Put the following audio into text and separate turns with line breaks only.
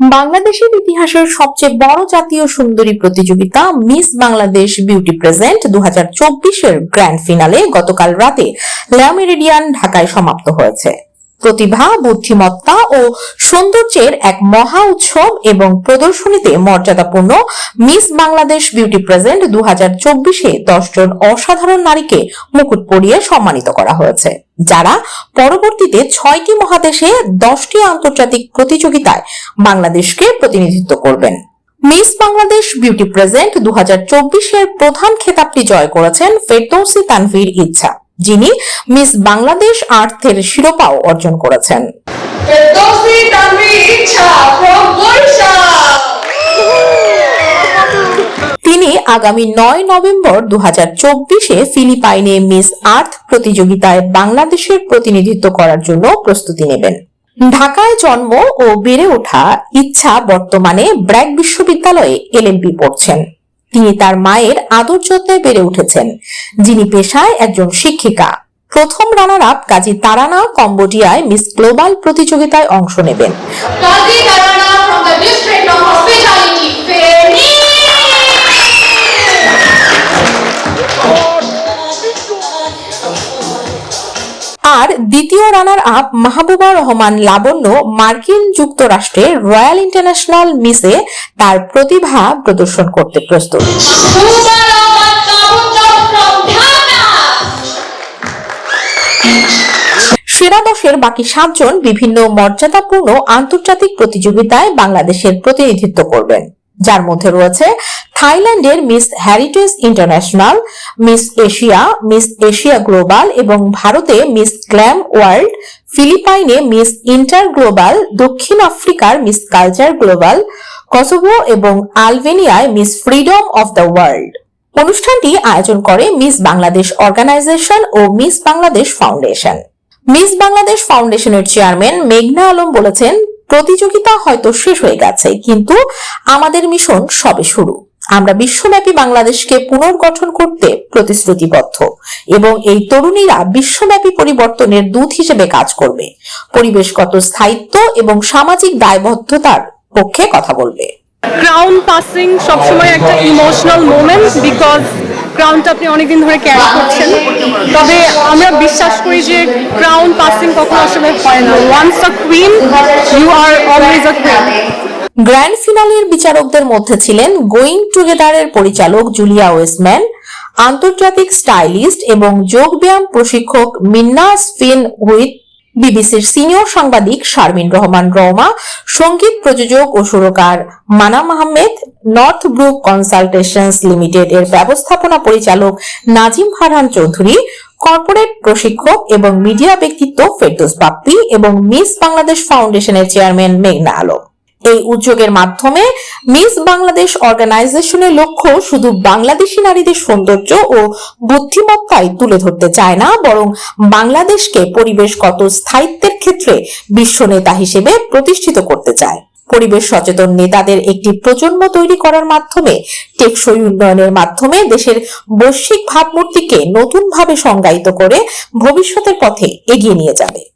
বাংলাদেশের ইতিহাসের সবচেয়ে বড় জাতীয় সুন্দরী প্রতিযোগিতা মিস বাংলাদেশ বিউটি প্রেজেন্ট দু চব্বিশের গ্র্যান্ড ফিনালে গতকাল রাতে ল্যামেরিডিয়ান ঢাকায় সমাপ্ত হয়েছে। প্রতিভা, বুদ্ধিমত্তা ও সৌন্দর্যের এক মহা উৎসব এবং প্রদর্শনীতে মর্যাদাপূর্ণ মিস বাংলাদেশ বিউটি প্রেজেন্ট দু হাজার চব্বিশে দশজন অসাধারণ নারীকে মুকুট পরিয়ে সম্মানিত করা হয়েছে, যারা পরবর্তীতে ছয়টি মহাদেশে দশটি আন্তর্জাতিক প্রতিযোগিতায় বাংলাদেশকে প্রতিনিধিত্ব করবেন। মিস বাংলাদেশ বিউটি প্রেজেন্ট দু হাজার চব্বিশের প্রধান খেতাবটি জয় করেছেন ফেরদৌসি তানভীর ইচ্ছা। যিনি মিস বাংলাদেশ আর্থের শিরোপাও অর্জন করেছেন. তিনি আগামী নয় নভেম্বর দু চব্বিশে ফিলিপাইনে মিস আর্থ প্রতিযোগিতায় বাংলাদেশের প্রতিনিধিত্ব করার জন্য প্রস্তুতি নেবেন ঢাকায় জন্ম ও বেড়ে ওঠা ইচ্ছা বর্তমানে ব্র্যাক বিশ্ববিদ্যালয়ে এলএলবি পড়ছেন তিনি তার মায়ের আদর যত্নে বেড়ে উঠেছেন, যিনি পেশায় একজন শিক্ষিকা। প্রথম রানার আপ কাজী তারানা কম্বোডিয়ায় মিস গ্লোবাল প্রতিযোগিতায় অংশ নেবেন। আর দ্বিতীয় রানার আপ মাহবুবা রহমান লাবণ্য মার্কিন যুক্তরাষ্ট্রের রয়্যাল ইন্টারন্যাশনাল মিসে তার প্রতিভা প্রদর্শন করতে প্রস্তুত. সেরা দশের বাকি সাতজন বিভিন্ন মর্যাদাপূর্ণ আন্তর্জাতিক প্রতিযোগিতায় বাংলাদেশের প্রতিনিধিত্ব করবেন যার মধ্যে রয়েছে থাইল্যান্ডের Miss heritage international, Miss Asia Miss Asia global এবং ভারতে মিস গ্ল্যাম ওয়ার্ল্ড, ফিলিপাইনে মিস ইন্টার গ্লোবাল, দক্ষিণ আফ্রিকার মিস কালচার গ্লোবাল, কসোভো এবং আলবেনিয়ায় Miss freedom of the world. অনুষ্ঠানটি আয়োজন করে মিস বাংলাদেশ অর্গানাইজেশন ও Miss Bangladesh foundation. Miss Bangladesh ফাউন্ডেশনের চেয়ারম্যান মেঘনা আলম বলেছেন প্রতিযোগিতা হয়তো শেষ হয়ে গেছে, কিন্তু আমাদের মিশন সবে শুরু। আমরা বিশ্বব্যাপী বাংলাদেশকে পুনর্গঠন করতে প্রতিশ্রুতিবদ্ধ এবং এই তরুণীরা বিশ্বব্যাপী পরিবর্তনের দূত হিসেবে কাজ করবে। পরিবেশগত স্থায়িত্ব এবং সামাজিক দায়বদ্ধতার পক্ষে কথা বলবে।
ক্রাউন পাসিং সবসময় একটা ইমোশনাল মোমেন্ট বিকজ ক্রাউনটা আপনি অনেকদিন ধরে ক্যারি করছেন। তবে আমরা বিশ্বাস করি যে ক্রাউন পাসিং কখনো আসলে হয় না। Once a queen you are always a
grand ফিনালের বিচারকদের মধ্যে ছিলেন গোয়িং টুগেদারের পরিচালক জুলিয়া ওয়েসম্যান আন্তর্জাতিক স্টাইলিস্ট এবং যোগব্যায়াম প্রশিক্ষক মিন্নাস ফিন হুইট বিবিসির সিনিয়র সাংবাদিক শারমিন রহমান রওমা, সংগীত প্রযোজক ও সুরকার Manam Ahmed north brook consultations limited এর ব্যবস্থাপনা পরিচালক নাজিম ফারহান চৌধুরী, কর্পোরেট প্রশিক্ষক এবং মিডিয়া ব্যক্তিত্ব ফেরদোস বাপ্পি এবং মিস বাংলাদেশ ফাউন্ডেশনের চেয়ারম্যান মেঘনা আলম। এই উদ্যোগের মাধ্যমে মিস বাংলাদেশ অর্গানাইজেশনের লক্ষ্য শুধু বাংলাদেশি নারীদের সৌন্দর্য ও বুদ্ধিমত্তাই তুলে ধরতে চায় না, বরং বাংলাদেশকে পরিবেশগত স্থায়িত্বের ক্ষেত্রে বিশ্ব নেতা হিসেবে প্রতিষ্ঠিত করতে চায়। পরিবেশ সচেতন নেতাদের একটি প্রজন্ম তৈরি করার মাধ্যমে, টেকসই উন্নয়নের মাধ্যমে দেশের বৈশ্বিক ভাবমূর্তিকে নতুনভাবে সংজ্ঞায়িত করে ভবিষ্যতের পথে এগিয়ে নিয়ে যাবে।